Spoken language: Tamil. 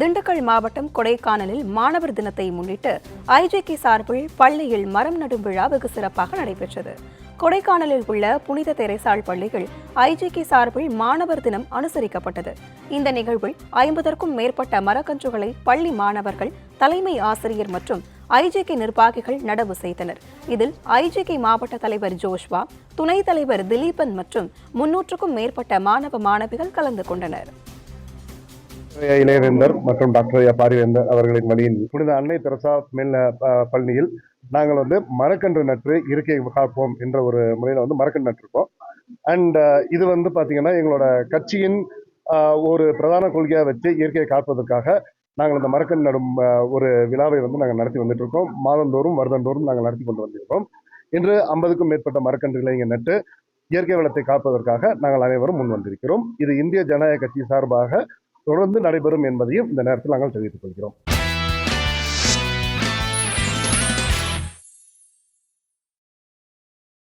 திண்டுக்கல் மாவட்டம் கொடைக்கானலில் மாணவர் தினத்தை முன்னிட்டு ஐஜேகே சார்பில் பள்ளியில் மரம் நடும் விழா வெகு சிறப்பாக நடைபெற்றது. கொடைக்கானலில் உள்ள புனித தெரேசாள் பள்ளியில் ஐஜேகே சார்பில் மாணவர் தினம் அனுசரிக்கப்பட்டது. இந்த நிகழ்வில் ஐம்பதற்கும் மேற்பட்ட மரக்கன்றுகளை பள்ளி மாணவர்கள் தலைமை ஆசிரியர் மற்றும் ஐஜேகே நிர்வாகிகள் நடவு செய்தனர். இதில் ஐஜேகே மாவட்ட தலைவர் ஜோஷ்வா துணைத் தலைவர் திலீபன் மற்றும் முன்னூற்றுக்கும் மேற்பட்ட மாணவ மாணவிகள் கலந்து கொண்டனர். இளையவேந்தர் மற்றும் டாக்டர் ஐயா பாரிவேந்தர் அவர்களின் வழியில் புனித அன்னை தெரசா மேல் பள்ளியில் நாங்கள் வந்து மரக்கன்று நட்டு இருக்கை காப்போம் என்ற ஒரு முறையில் வந்து மரக்கன்று நட்டிருக்கோம். அண்ட் இது வந்து பார்த்தீங்கன்னா எங்களோட கட்சியின் ஒரு பிரதான கொள்கையாக வச்சு இயற்கையை காப்பதற்காக நாங்கள் இந்த மரக்கன்று நடும் ஒரு விழாவை வந்து நாங்கள் நடத்தி வந்துட்டு இருக்கோம் மாதந்தோறும் வருடந்தோறும் நாங்கள் நடத்தி கொண்டு வந்திருக்கோம் இன்று ஐம்பதுக்கும் மேற்பட்ட மரக்கன்றுகளை இங்கே நட்டு இயற்கை வளத்தை காப்பதற்காக நாங்கள் அனைவரும் முன் வந்திருக்கிறோம். இது இந்திய ஜனநாயக கட்சி சார்பாக தொடர்ந்து நடைபெறும் என்பதையும் இந்த நேரத்தில் நாங்கள் தெரிவித்துக் கொள்கிறோம்.